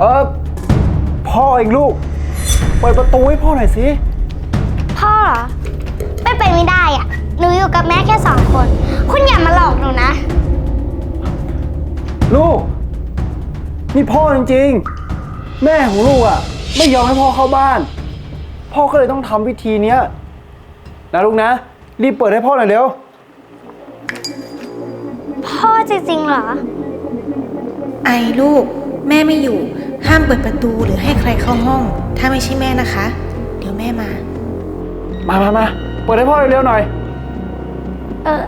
เออพ่อเองลูก เปิดประตูให้พ่อหน่อยสิ พ่อเหรอ ไม่ไปนไม่ได้อะหนูอยู่กับแม่แค่สองคน คุณอย่ามาหลอกหนูนะ ลูก นี่พ่อจริงๆ แม่ของลูกอะ ไม่ยอมให้พ่อเข้าบ้าน พ่อก็เลยต้องทำวิธีเนี้ยนะลูกนะ รีบเปิดให้พ่อหน่อยเร็ว พ่อจริงๆเหรอ ไอลูก แม่ไม่อยู่ ห้ามเปิดประตูหรือให้ใครเข้าห้อง ถ้าไม่ใช่แม่นะคะ เดี๋ยวแม่มา มามามาเปิดให้พ่อเร็วๆหน่อย เออ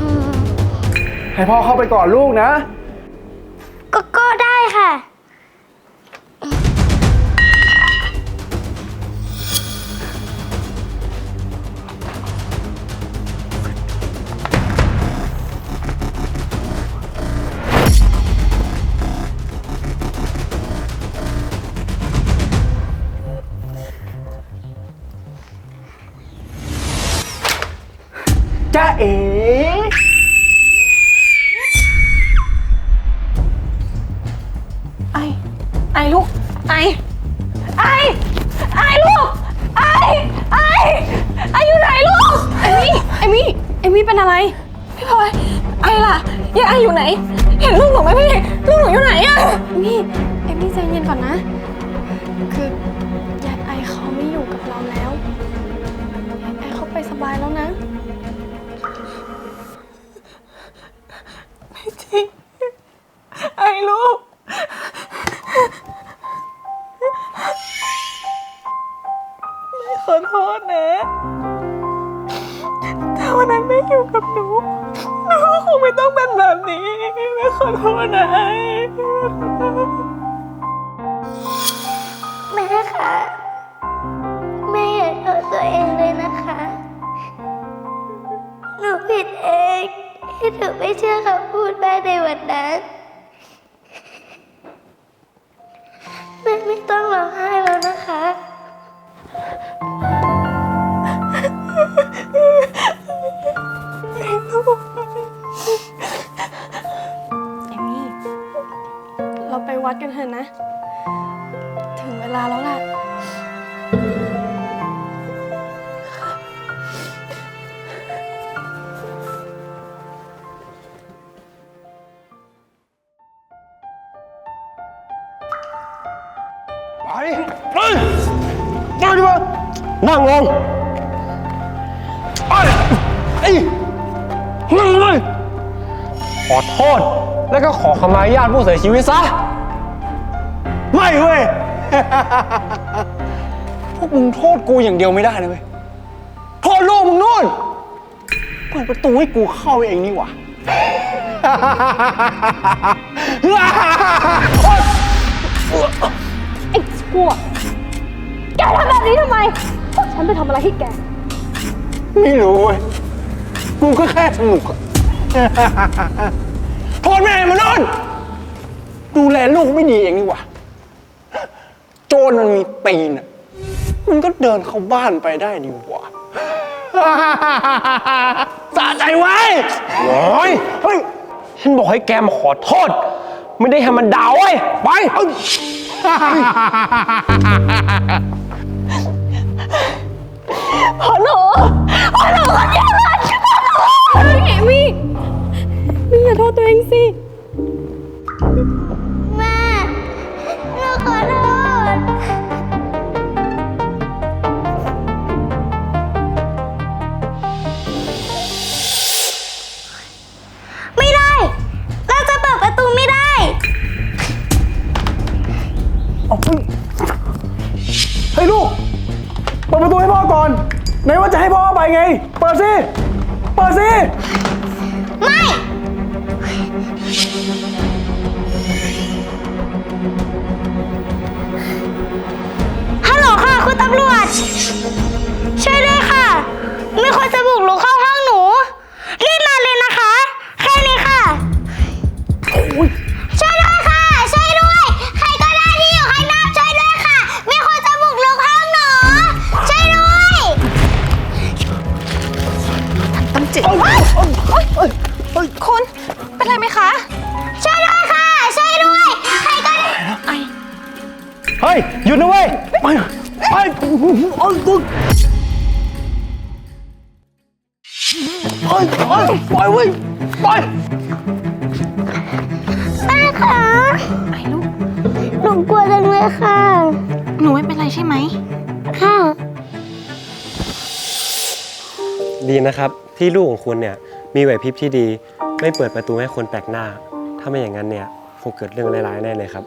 อืมให้พ่อเข้าไปก่อนลูกนะ ก็ก็ได้ค่ะ จ้าเอ๋ไอไอลูก ไอ ไอ ไอลูก ไอ ไอ ไออยู่ไหนลูก เอมี่ เอมี่ เอมี่เป็นอะไร พี่พลอย ไอล่ะยายไออยู่ไหน เห็นลูกหนูไหมพี่ ลูกหนูอยู่ไหนอะเอมี่ เอมี่ใจเย็นก่อนนะ คือยายไอเขาไม่อยู่กับเราแล้ว ไอ้ลูก แม่ขอโทษนะ ถ้าวันนั้นแม่อยู่กับหนูหนูก็คงไม่ต้องเป็นแบบนี้ แม่ขอโทษนะไอแม่คะแม่อย่าโทษตัวเองเลยนะคะ หนูผิดเอง ที่หนูไม่เชื่อคำพูดแม่ในวันนั้นแม่ไม่ต้องร้องไห้แล้วนะคะ เอมี่ เราไปวัดกันเถอะนะ ถึงเวลาแล้วล่ะ ไปเฮ้ยมาดิมานั่งลงไปไอ้นั่งเลย ขอโทษ แล้วก็ขอขมาญาติผู้เสียชีวิตซะ ไม่เว้ย พวกมึงโทษกูอย่างเดียวไม่ได้นะเว้ย โทษลูกมึงนู่น เปิดประตูให้กูเข้าเองนี่หว่าไอ้ พวก แกทำแบบนี้ทำไม พวกฉันไปทำอะไรให้แก ไม่รู้เว้ยกูก็แค่สนุกอะ โทษแม่มันนู่นดูแลลูกไม่ดีเองนี่หว่า โจรมันมีตีนอะมันก็เดินเข้าบ้านไปได้ดีกว่า สะใจไว้โอ้ยเฮ้ย ฉันบอกให้แกมาขอโทษ ไม่ได้ให้มันด่าเว้ย ไปเอ้ย พ่อหนูพ่อหนูขอโทษพอหนูเอมี่มี่อย่าโทษตัวเองสิ ให้พ่อไปไง เปิดสิ เปิดสิ ไม่ ฮัลโหลค่ะ คุณตำรวจ หยุดนะเว้ย ไป ไปโอ้ยตึกโอ้ยโอ้ยปล่อยเว้ยปล่อยแม่คะไอ้ลูก หนูกลัวจังเลยค่ะ หนูไม่เป็นไรใช่ไหม ค่ะ ดีนะครับที่ลูกของคุณเนี่ยมีไหวพริบที่ดี ไม่เปิดประตูให้คนแปลกหน้า ถ้าไม่อย่างนั้นเนี่ยคงเกิดเรื่องร้ายๆแน่เลยครับ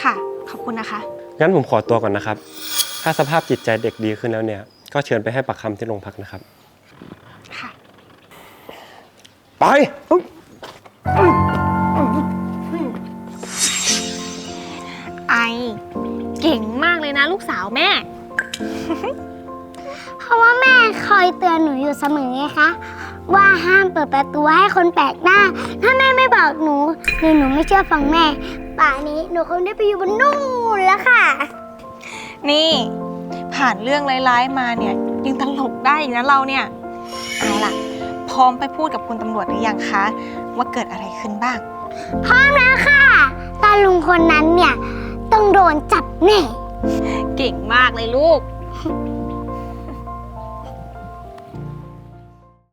ค่ะ ขอบคุณนะคะ งั้นผมขอตัวก่อนนะครับ ถ้าสภาพจิตใจเด็กดีขึ้นแล้วเนี่ย ก็เชิญไปให้ปากคำที่โรงพักนะครับ ค่ะ ไป ไอ เก่งมากเลยนะลูกสาวแม่ เพราะว่าแม่คอยเตือนหนูอยู่เสมอไงคะ ว่าห้ามเปิดประตูให้คนแปลกหน้า ถ้าแม่ไม่บอกหนูหรือหนูไม่เชื่อฟังแม่ ป่านี้หนูคงได้ไปอยู่บนนู่นแล้วค่ะ นี่ผ่านเรื่องร้ายๆมาเนี่ยยังตลกได้อีกนะเราเนี่ยเอาล่ะ พร้อมไปพูดกับคุณตำรวจหรือยังคะ ว่าเกิดอะไรขึ้นบ้าง พร้อมแล้วค่ะตาลุงคนนั้นเนี่ยต้องโดนจับแน่ เก่งมากเลยลูก